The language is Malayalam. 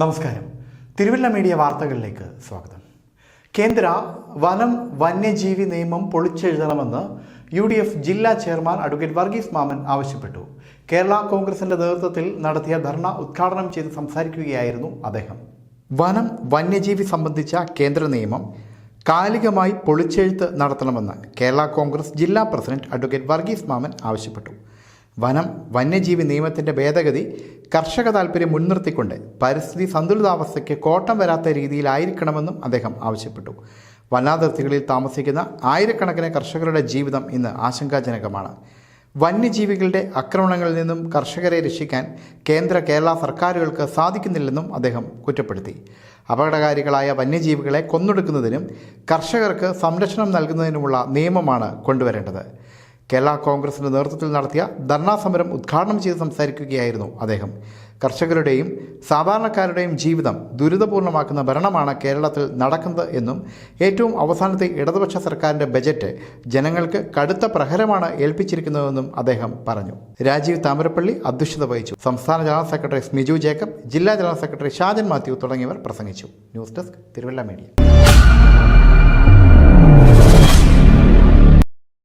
നമസ്കാരം. തിരുവല്ല മീഡിയ വാർത്തകളിലേക്ക് സ്വാഗതം. കേന്ദ്ര വനം വന്യജീവി നിയമം പൊളിച്ചെഴുതണമെന്ന് യു ഡി എഫ് ജില്ലാ ചെയർമാൻ അഡ്വക്കേറ്റ് വർഗീസ് മാമൻ ആവശ്യപ്പെട്ടു. കേരള കോൺഗ്രസിന്റെ നേതൃത്വത്തിൽ നടത്തിയ ധർണ ഉദ്ഘാടനം ചെയ്ത് സംസാരിക്കുകയായിരുന്നു അദ്ദേഹം. വനം വന്യജീവി സംബന്ധിച്ച കേന്ദ്ര നിയമം കാലികമായി പൊളിച്ചെഴുത്ത് നടത്തണമെന്ന് കേരള കോൺഗ്രസ് ജില്ലാ പ്രസിഡന്റ് അഡ്വക്കേറ്റ് വർഗീസ് മാമൻ ആവശ്യപ്പെട്ടു. വനം വന്യജീവി നിയമത്തിന്റെ ഭേദഗതി കർഷക താൽപ്പര്യം മുൻനിർത്തിക്കൊണ്ട് പരിസ്ഥിതി സന്തുലിതാവസ്ഥയ്ക്ക് കോട്ടം വരാത്ത രീതിയിലായിരിക്കണമെന്നും അദ്ദേഹം ആവശ്യപ്പെട്ടു. വനാതിർത്തികളിൽ താമസിക്കുന്ന ആയിരക്കണക്കിന് കർഷകരുടെ ജീവിതം ഇന്ന് ആശങ്കാജനകമാണ്. വന്യജീവികളുടെ ആക്രമണങ്ങളിൽ നിന്നും കർഷകരെ രക്ഷിക്കാൻ കേന്ദ്ര കേരള സർക്കാരുകൾക്ക് സാധിക്കുന്നില്ലെന്നും അദ്ദേഹം കുറ്റപ്പെടുത്തി. അപകടകാരികളായ വന്യജീവികളെ കൊന്നൊടുക്കുന്നതിനും കർഷകർക്ക് സംരക്ഷണം നൽകുന്നതിനുമുള്ള നിയമമാണ് കൊണ്ടുവരേണ്ടത്. കേരള കോൺഗ്രസിന്റെ നേതൃത്വത്തിൽ നടത്തിയ ധർണാ സമരം ഉദ്ഘാടനം ചെയ്ത് സംസാരിക്കുകയായിരുന്നു അദ്ദേഹം. കർഷകരുടെയും സാധാരണക്കാരുടെയും ജീവിതം ദുരിതപൂർണമാക്കുന്ന ഭരണമാണ് കേരളത്തിൽ നടക്കുന്നത് എന്നും ഏറ്റവും അവസാനത്തെ ഇടതുപക്ഷ സർക്കാരിന്റെ ബജറ്റ് ജനങ്ങൾക്ക് കടുത്ത പ്രഹരമാണ് ഏൽപ്പിച്ചിരിക്കുന്നതെന്നും അദ്ദേഹം പറഞ്ഞു. രാജീവ് താമരപ്പള്ളി അധ്യക്ഷത വഹിച്ചു. സംസ്ഥാന ജനറൽ സെക്രട്ടറി സ്മിജു ജേക്കബ് ജില്ലാ ജനറൽ സെക്രട്ടറി ഷാജൻ മാത്യു തുടങ്ങിയവർ പ്രസംഗിച്ചു. News desk Thiruvalla media.